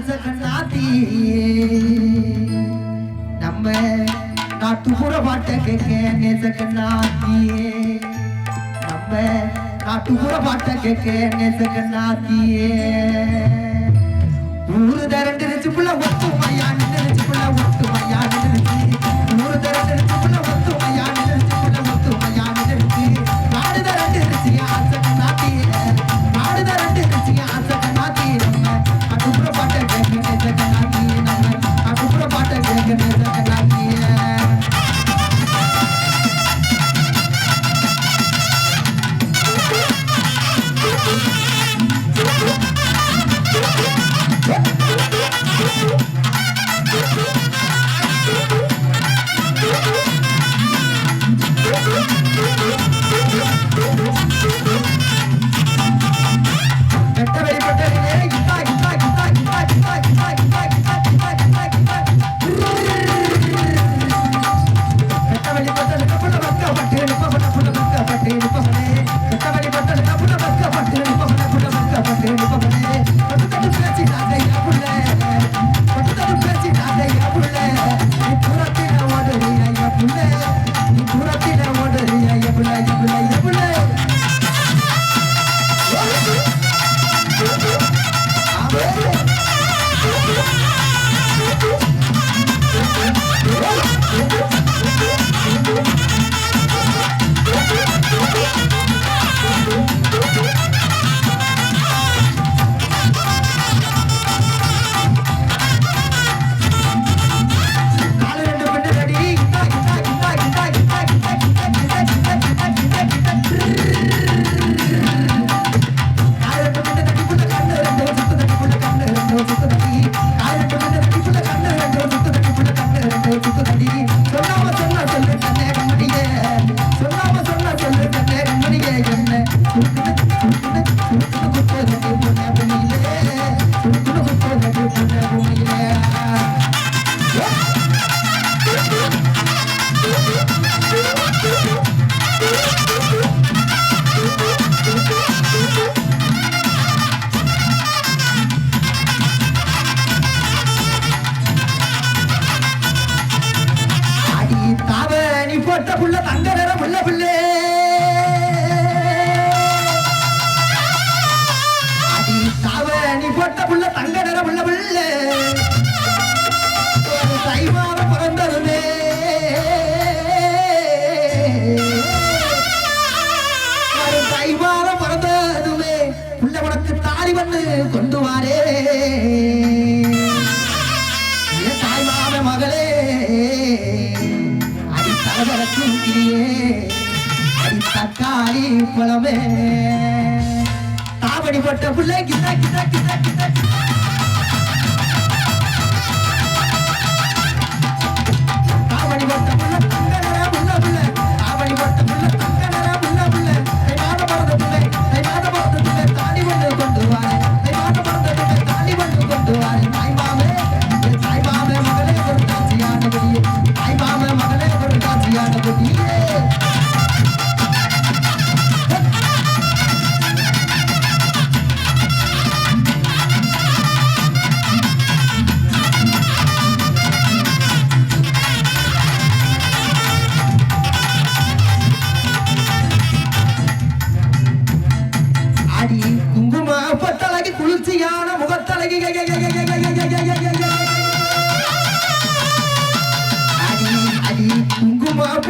ராசகண்ணாத்தி நம்ம நாட்டுப்புற பாட்டை கேட்க நேசகண்ணாத்தியே நம்ம நாட்டுப்புற பாட்டை கேட்க நேசகண்ணாத்தியே ஊரு தரண்டு புள்ள ஒத்துமையா நின்று Yeah. பழமே. தாவடி பட்ட பிள்ளை கிதா கிதா கிதா கிதா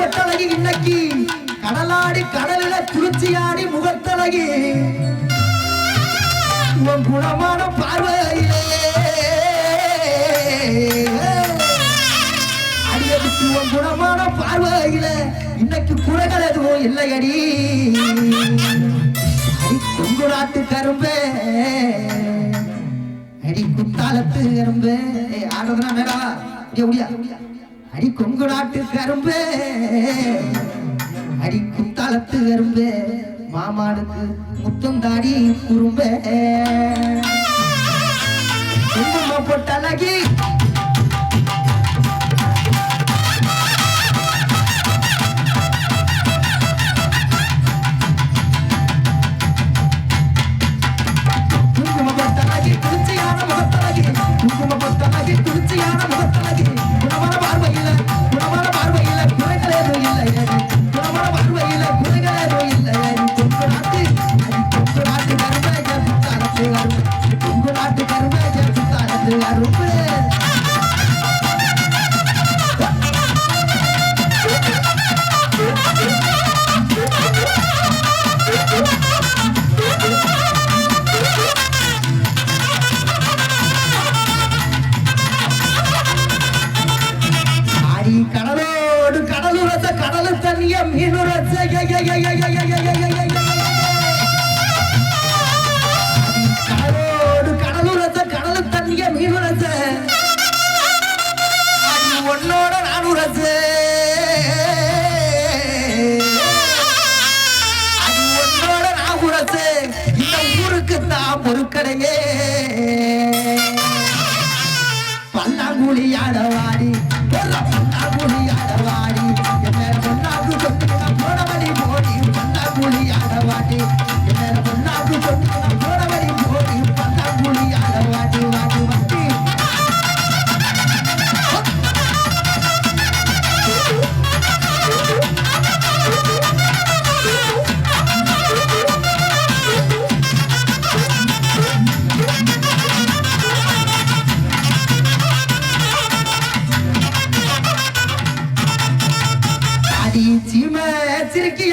முகத்தழகி இன்னைக்கு. கடலாடி கடலில துருச்சியாடி முகத்தலகி உன் குணமான பார்வையிலே. அடியதுக்கு உன் குணமான பார்வையில. இன்னைக்கு குறைகள் எதுவும் இல்லையடி. கொங்கு நாட்டு கரும்பே. அடி குத்தாலத்து கரும்பே. ஆடுறதுனா நேரா முடியா முடியா அடி கொங்கு நாட்டு கரும்பு. அடி குத்தாலத்து கரும்பு. மாமானுக்கு முத்தம் தாடி குறும்ப. போட்டழகி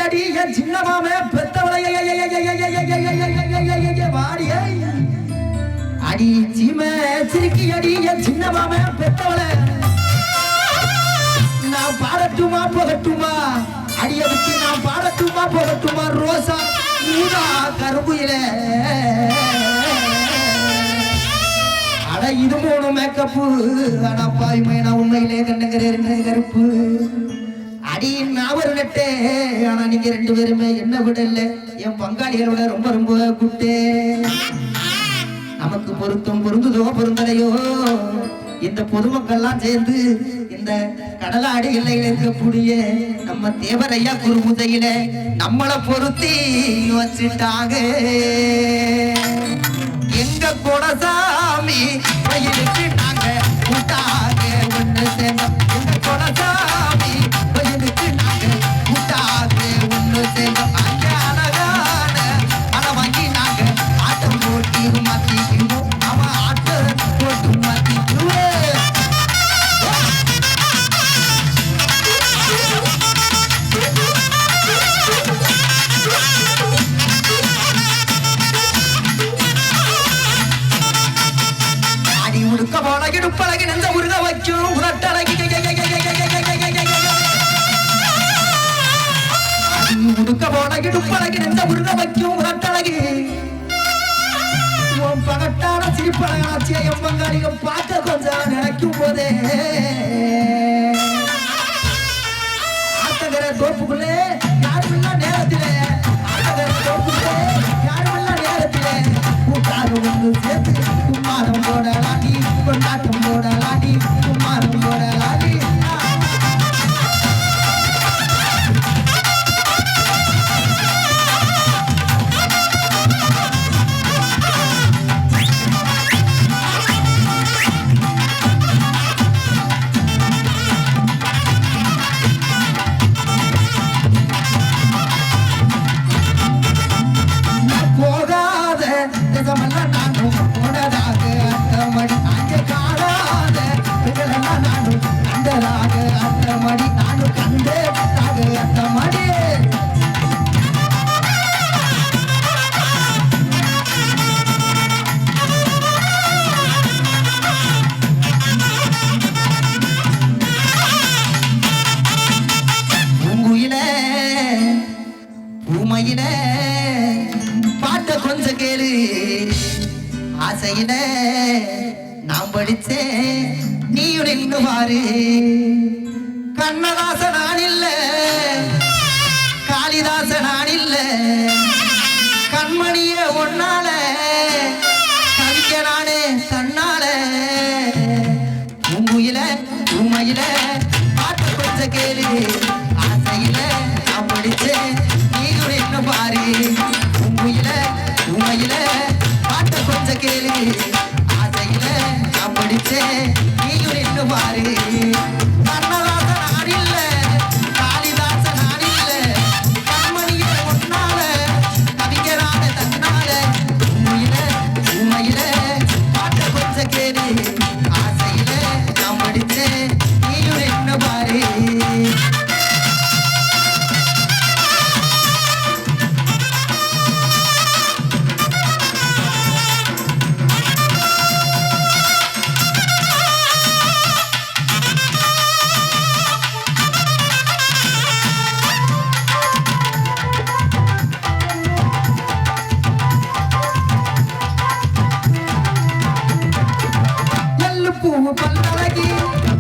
அடி என் சின்ன மாமே பெத்தவளை வாடியை அடி சீம சிரிக்கி அடி என் சின்ன மாமே பெத்தவளை நான் பாடட்டுமா போகட்டுமா அடிய விட்டு நான் பாடட்டுமா போகட்டுமா ரோசா நீதா கரும்புயில அட இது மூணு மேக்கப்பு அடப்பாய் மேனா உண்மையிலே கண்ணுங்கிறேன் கருப்பு அடி நான் ஒரு நட்டே. ஆனா நீங்க ரெண்டு பேருமே என்ன விடல? என் பங்காளிகளோட ரொம்ப ரொம்ப குட்டே. நமக்கு பொருத்தம் பொருந்துதோ பொருந்தலையோ? இந்த பொதுமக்கள்லாம் சேர்ந்து இந்த கடலாடி எல்லையில இருக்கக்கூடிய நம்ம தேவரையா குருமுதையில நம்மளை பொருத்தி வச்சுட்டாங்க. எங்க குலசாமி பயிருக்கு நாங்க கூட்டாக ஒண்ணு சேர்ந்தோம். எங்க குலசாமி இடுப்பழகி நின்ற உருக வைக்கும் உரட்டழகி உன் பகட்டான சிரிப்பழகாட்சியை என் பார்க்க கொஞ்சம் நினைக்கும் போதே. ஆத்தகர தோப்புக்குள்ளே யாருமில்லா நான் படிச்சேன். நீயும் நின்று பாரு. நான் நீயும் என்ன பாரு. segue.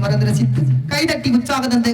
மறந்து ரசித்து கைதட்டி உற்சாக தந்தை